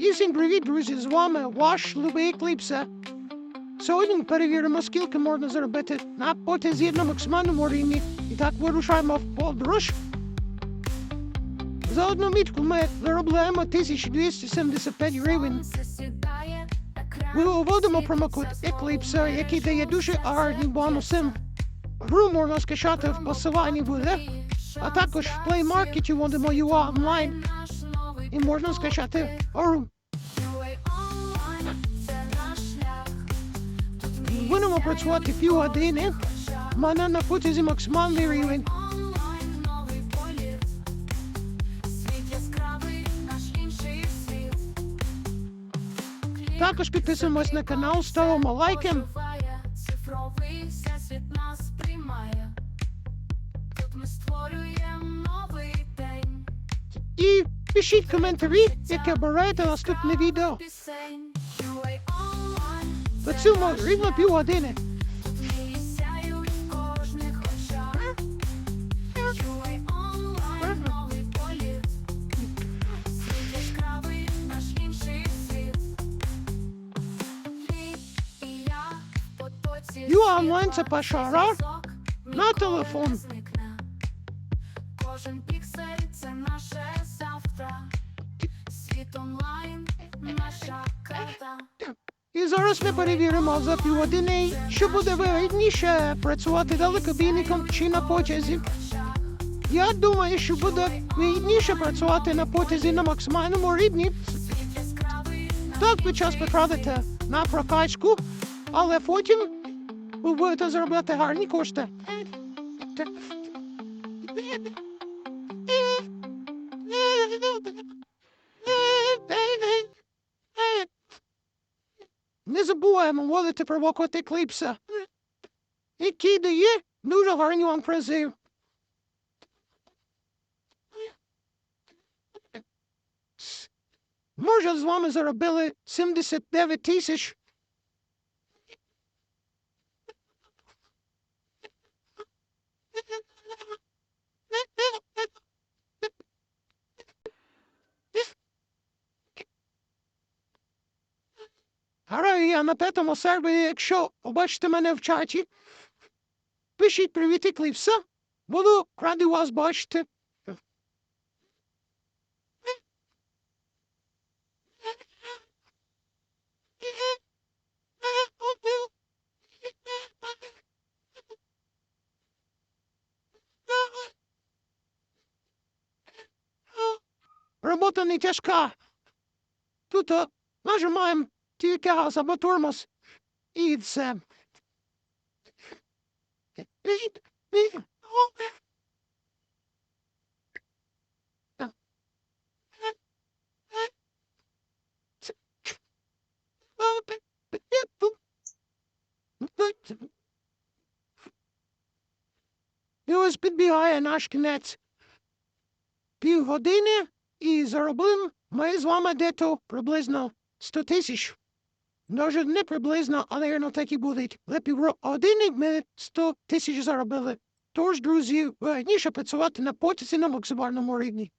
І всім привіт, друзі! З вами ваш любий Кліпса. Сьогодні перевіримо, скільки можна заробити на потязі на максимальному рівні. І так вирушаємо в подорож. За одну мітку ми заробляємо 1275 гривень. Ми виводимо промокод Eclipse, який дає дуже гарні бонуси. Гру можна скачати в посиланні буде, а також в Play Market вводимо UA онлайн і можна скачати гру. Будемо працювати півгодини. У мене на потязі максимальний рівень. Також підписуємось на канал, ставимо лайки. Тут ми створюємо новий день. І пишіть коментарі, яке берете наступне відео. Працюємо рівно півгодини. UA онлайн це перша гра на телефон. Кожен піксель це наше І зараз ми перевіримо за півгодини, що буде вигідніше працювати далекобійником чи на потязі. Я думаю, що буде вигідніше працювати на потязі на максимальному рівні. Так ви час потратите на прокачку, але потім ви будете заробляти гарні кошти. Не забуваємо молити про Вокот кліпса, який дає дуже гарні вам призи. Може, з вами заробили 79 тисяч. Я на п'ятому сервері, якщо побачите мене в чаті, пишіть привіт і кліпса. Буду радий вас бачити. Робота не тяжка. Тут а, нажимаємо тільки газ або тормоз. І все. І ось підбігає наш кінець. Півгодини і заробимо ми з вами дето приблизно 100 тисяч. Може, не приблизно, але наверно, так і будуть. Але півгодини ми 100 тисяч заробили. Тож, друзі, вигідніше працювати на потязі на максимальному рівні.